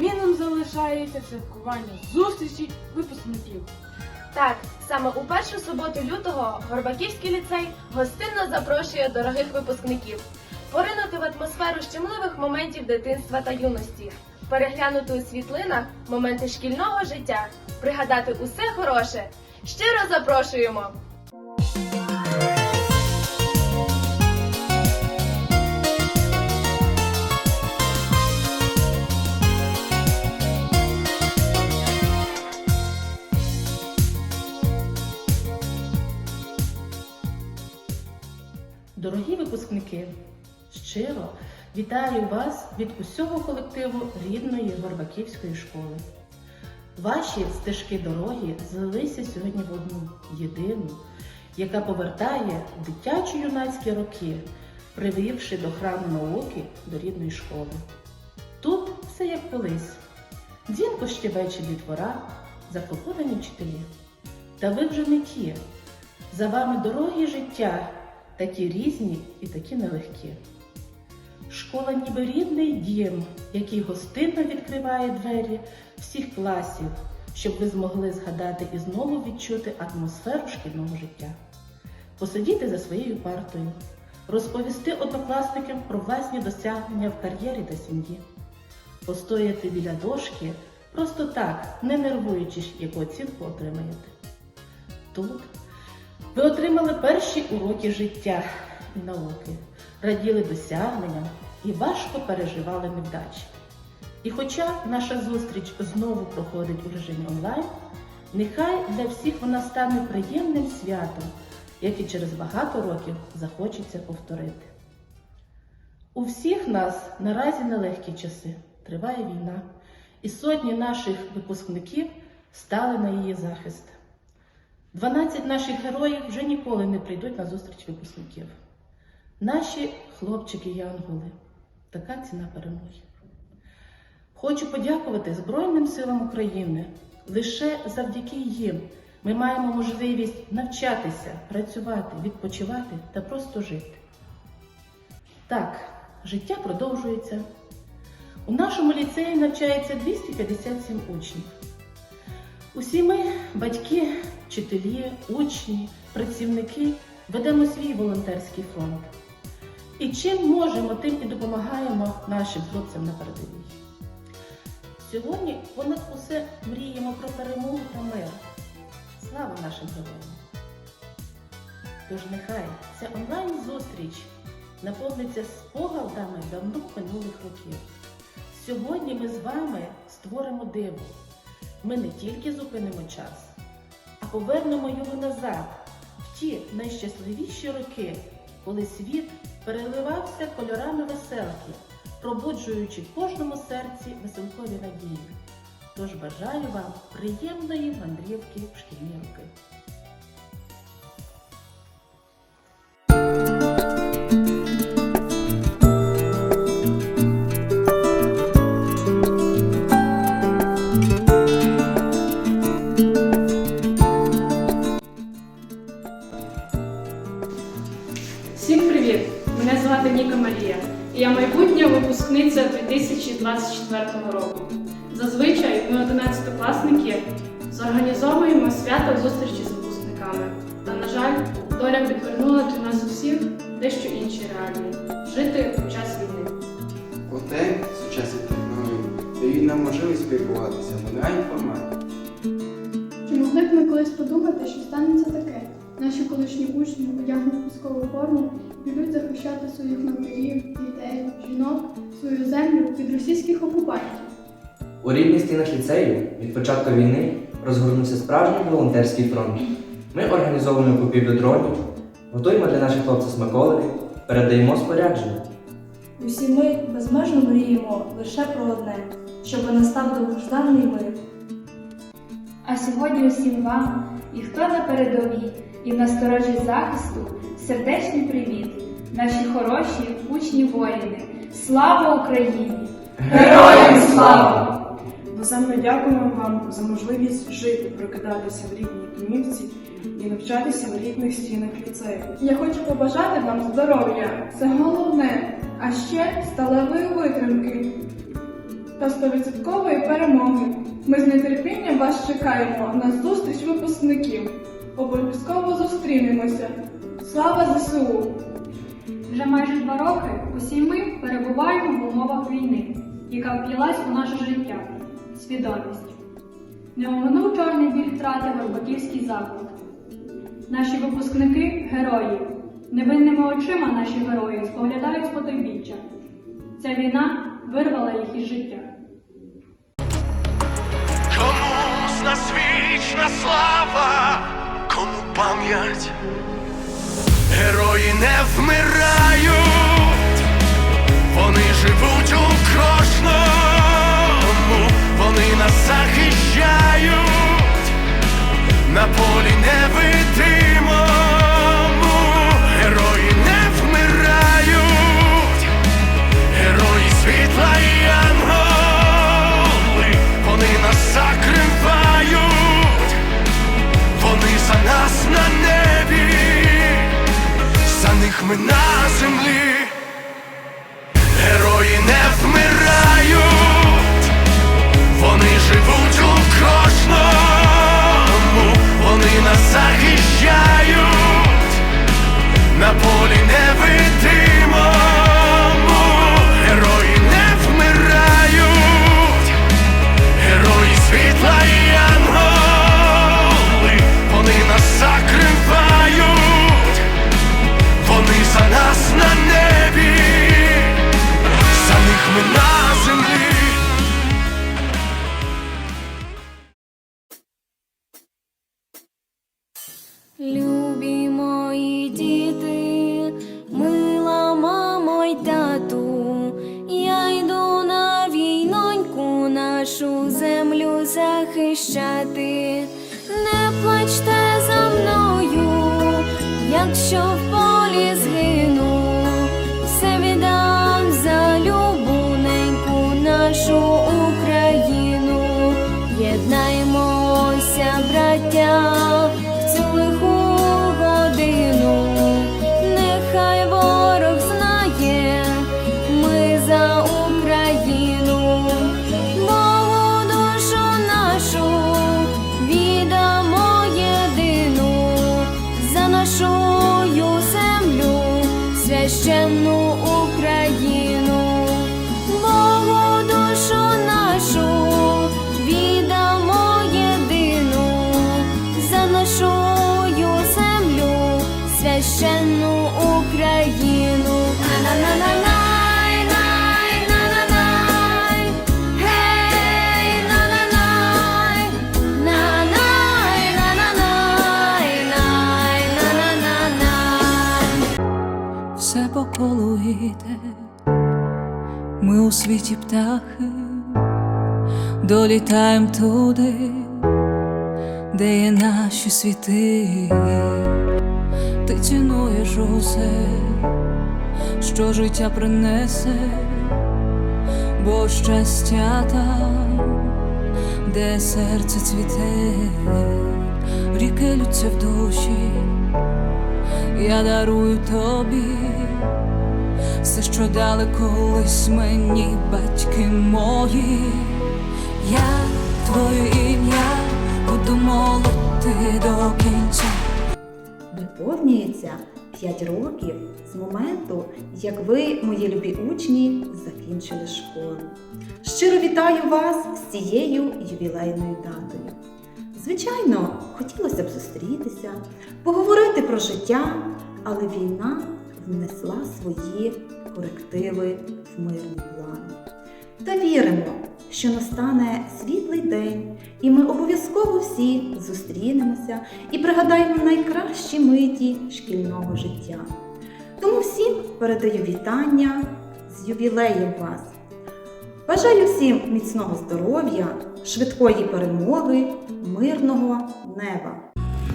незмінним залишається святкування зустрічі випускників. Так, саме у першу суботу лютого Горбаківський ліцей гостинно запрошує дорогих випускників поринути в атмосферу щемливих моментів дитинства та юності, переглянути у світлинах моменти шкільного життя, пригадати усе хороше. Щиро запрошуємо! Дорогі випускники, щиро вітаю вас від усього колективу рідної Горбаківської школи. Ваші стежки дороги злилися сьогодні в одну єдину, яка повертає дитячо-юнацькі роки, привівши до храму науки до рідної школи. Тут все як колись. Дзвінко щебече дітвора, заклопотані вчителі. Та ви вже не ті. За вами дороги життя, такі різні і такі нелегкі. Школа ніби рідний дім, який гостинно відкриває двері всіх класів, щоб ви змогли згадати і знову відчути атмосферу шкільного життя, посидіти за своєю партою, розповісти однокласникам про власні досягнення в кар'єрі та сім'ї, постояти біля дошки просто так, не нервуючись, яку оцінку отримаєте. Тут ви отримали перші уроки життя і науки, раділи досягненням і важко переживали невдачі. І хоча наша зустріч знову проходить у режимі онлайн, нехай для всіх вона стане приємним святом, яке через багато років захочеться повторити. У всіх нас наразі нелегкі часи, триває війна, і сотні наших випускників стали на її захист. 12 наших героїв вже ніколи не прийдуть на зустріч випускників. Наші хлопчики-янголи. Така ціна перемоги. Хочу подякувати Збройним силам України. Лише завдяки їм ми маємо можливість навчатися, працювати, відпочивати та просто жити. Так, життя продовжується. У нашому ліцеї навчається 257 учнів. Усі ми, батьки, вчителі, учні, працівники, ведемо свій волонтерський фронт. І чим можемо, тим і допомагаємо нашим хлопцям на передовій. Сьогодні понад усе мріємо про перемогу та мир. Слава нашим героям! Тож нехай ця онлайн-зустріч наповниться спогадами давно минулих років. Сьогодні ми з вами створимо диво. Ми не тільки зупинимо час, повернемо його назад в ті найщасливіші роки, коли світ переливався кольорами веселки, пробуджуючи в кожному серці веселкові надії. Тож бажаю вам приємної мандрівки в шкільні роки. 2024 року. Зазвичай ми, 11-класники, зорганізовуємо свято зустрічі з випускниками. Та, на жаль, доля підвернула для нас усіх дещо інші реалії жити військову форму, підуть захищати своїх матерів, дітей, жінок, свою землю від російських окупантів. У рідних стінах ліцею від початку війни розгорнувся справжній волонтерський фронт. Ми організовуємо купівлю дронів, готуємо для наших хлопців смаколики, передаємо спорядження. Усі ми безмежно мріємо лише про одне, щоб настав довгожданий мир. А сьогодні усім вам, і хто на передовій, і в насторожі захисту, сердечний привіт, наші хороші учні воїни. Слава Україні! Героям слава! Іноземно дякуємо вам за можливість жити, прокидатися в рідній домівці і навчатися в рідних стінах ліцею. Я хочу побажати вам здоров'я, це головне, а ще сталевої витримки та стовідсоткової перемоги. Ми з нетерпінням вас чекаємо на зустріч випускників. Обов'язково зустрінемося. Слава ЗСУ! Вже майже два роки усі ми перебуваємо в умовах війни, яка вплілась у наше життя, свідомість. Не оминув чорний біль втрати Горбаківський заклад. Наші випускники герої. Невинними очима наші герої споглядають з потойбіччя. Ця війна вирвала їх із життя. Кому з нас вічна слава, кому пам'ять, герої не вмирають, вони живуть у кожному, вони нас захищають. На полі невидимому, герої не вмирають, герої світла і янголи, вони нас закривають, вони за нас на небі, ми на землі, герої не землю захищати. Не плачте за мною, якщо в долітаємо туди, де є наші світи, ти цінуєш усе, що життя принесе, бо щастя там, де серце цвіте, ріки лються в душі я дарую тобі все, що дали колись мені батьки мої. Я твоє ім'я буду молити до кінця. Виповнюється 5 років з моменту, як ви, мої любі учні, закінчили школу. Щиро вітаю вас з цією ювілейною датою. Звичайно, хотілося б зустрітися, поговорити про життя, але війна внесла свої корективи в мирний план. Та віримо, що настане світлий день, і ми обов'язково всі зустрінемося і пригадаємо найкращі миті шкільного життя. Тому всім передаю вітання з ювілеєм вас. Бажаю всім міцного здоров'я, швидкої перемоги, мирного неба.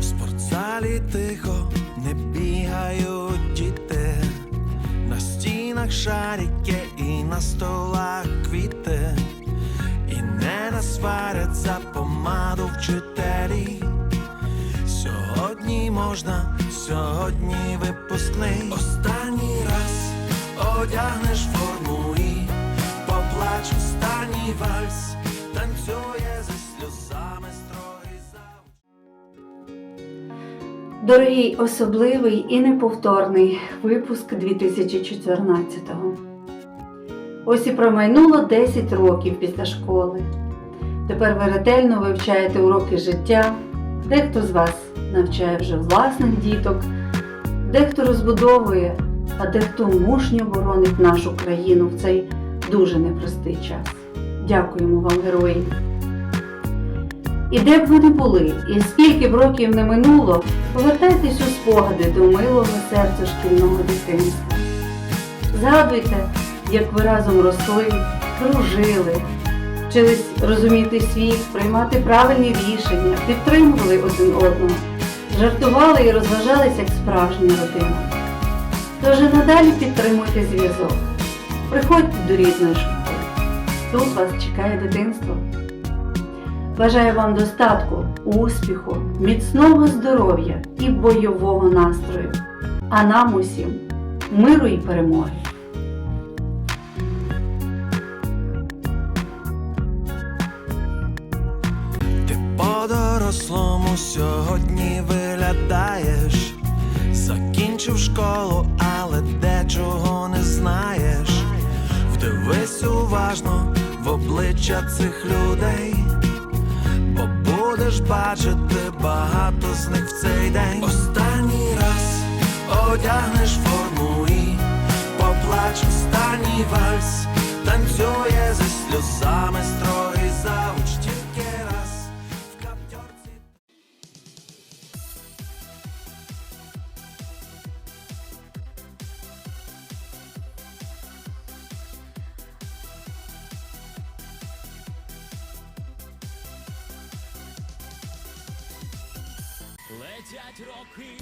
В спортзалі тихо не бігають стінах шарики і на столах квіти, і не за помаду вчителі. Сьогодні можна, сьогодні випускний. Останній раз одягнеш форму і поплач останній вальс, танцює Дорогий особливий і неповторний випуск 2014-го. Ось і промайнуло 10 років після школи. Тепер ви ретельно вивчаєте уроки життя, дехто з вас навчає вже власних діток, дехто розбудовує, а дехто мужньо боронить нашу країну в цей дуже непростий час. Дякуємо вам, герої! І де б ви не були, і скільки б років не минуло, повертайтесь у спогади до милого серця шкільного дитинства. Згадуйте, як ви разом росли, дружили, вчились розуміти світ, приймати правильні рішення, підтримували один одного, жартували і розважались як справжня родина. Тож і надалі підтримуйте зв'язок. Приходьте до рідної школи. Тут вас чекає дитинство. Бажаю вам достатку, успіху, міцного здоров'я і бойового настрою. А нам усім миру і перемоги! Ти по-дорослому сьогодні виглядаєш. Закінчив школу, але дечого не знаєш. Вдивись уважно в обличчя цих людей, будеш бачити багато з них в цей день. Останній раз одягнеш форму і поплач останній вальс, танцює зі сльозами строгий завуч Летять роки,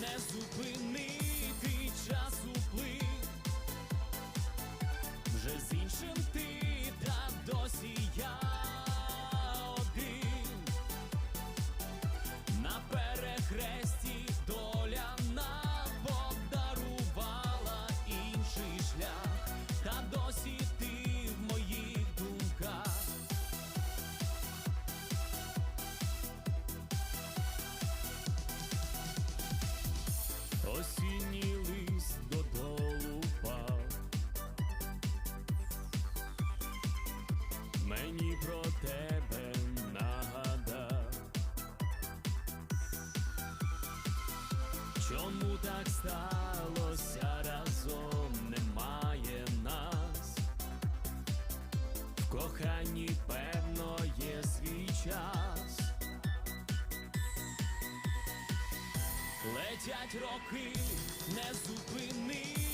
не зупинити Летять роки, не зупинити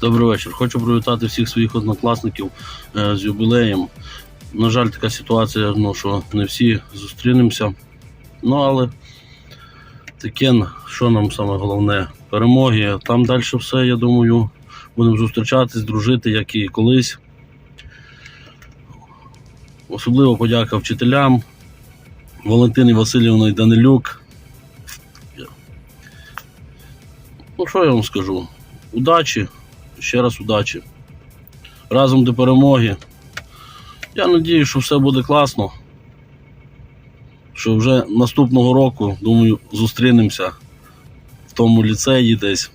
Добрий вечір. Хочу привітати всіх своїх однокласників е, з юбілеєм. На жаль, така ситуація, ну, що не всі зустрінемося. Ну, але таке, що нам саме головне, перемоги. Там далі все, я думаю, будемо зустрічатись, дружити, як і колись. Особливо подяка вчителям Валентині Васильівні Данилюк. Ну, що я вам скажу? Удачі, ще раз удачі. Разом до перемоги. Я надію, що все буде класно. Що вже наступного року, думаю, зустрінемося в тому ліцеї десь.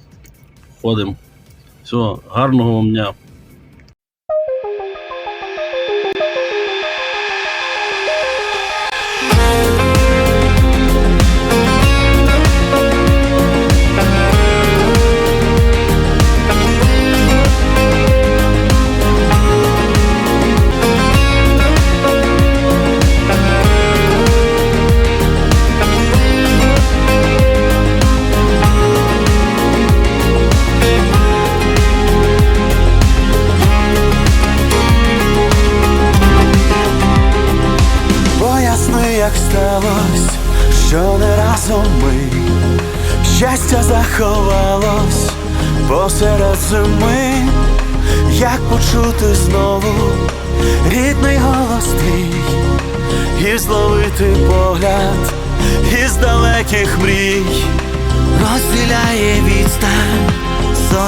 Ходимо. Всього, гарного вам дня.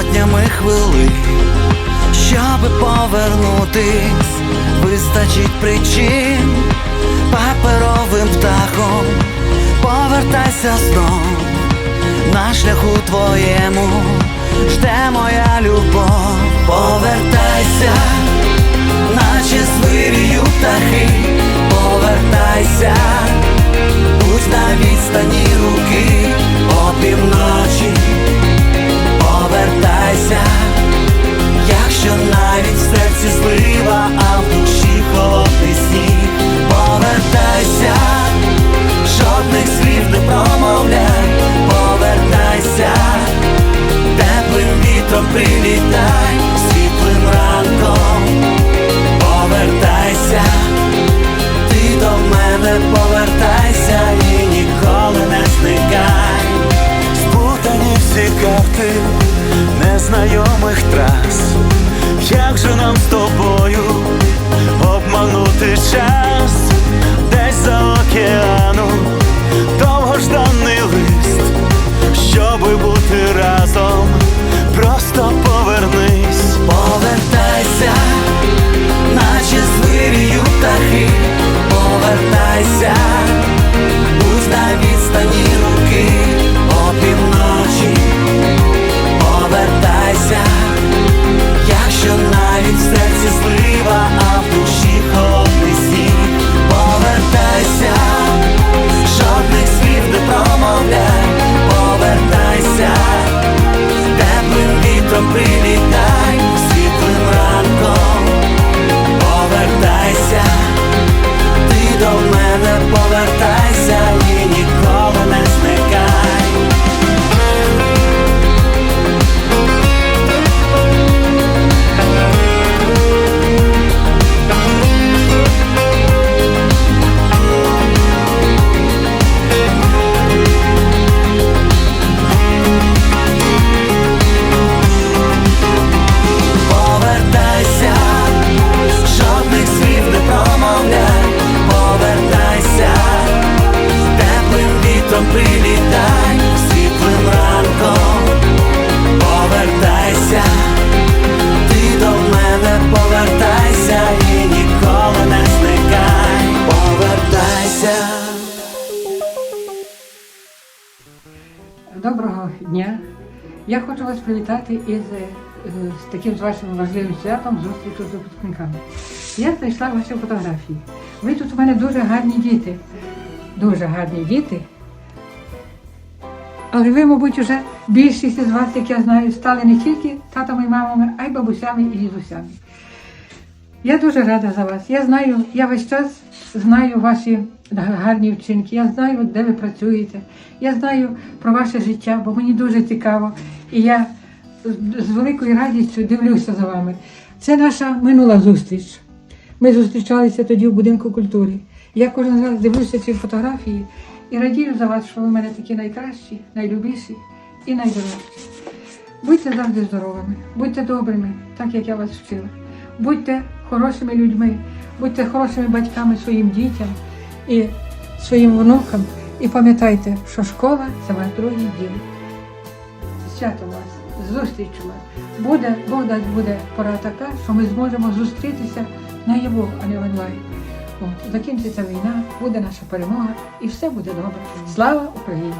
Сотнями хвилин, щоб повернутись, вистачить причин паперовим птахом, повертайся знов на шляху твоєму, жде моя любов, повертайся, наче звирію птахи, повертайся, будь на відстані руки. Опівночі, повертайся, якщо навіть в серці злива, а в душі холодний сніг, повертайся, з таким з вашим важливим святом зустрічю з випускниками. Я знайшла ваші фотографії. Ви тут у мене дуже гарні діти. Дуже гарні діти. Але ви, мабуть, вже більшість із вас, як я знаю, стали не тільки татами і мамами, а й бабусями і дідусями. Я дуже рада за вас. Я знаю, я весь час знаю ваші гарні вчинки. Я знаю, де ви працюєте. Я знаю про ваше життя, бо мені дуже цікаво. І я з- великою радістю дивлюся за вами. Це наша минула зустріч. Ми зустрічалися тоді в будинку культури. Я кожен раз дивлюся ці фотографії і радію за вас, що ви в мене такі найкращі, найлюбіші і найдорожчі. Будьте завжди здоровими, будьте добрими, так як я вас вчила. Будьте хорошими людьми, будьте хорошими батьками своїм дітям і своїм внукам. І пам'ятайте, що школа це ваш другий дім. З Святом вас, з у вас. Буде, Бог буде пора така, що ми зможемо зустрітися на наяву, а не онлайн. От, закінчиться війна, буде наша перемога і все буде добре. Слава Україні!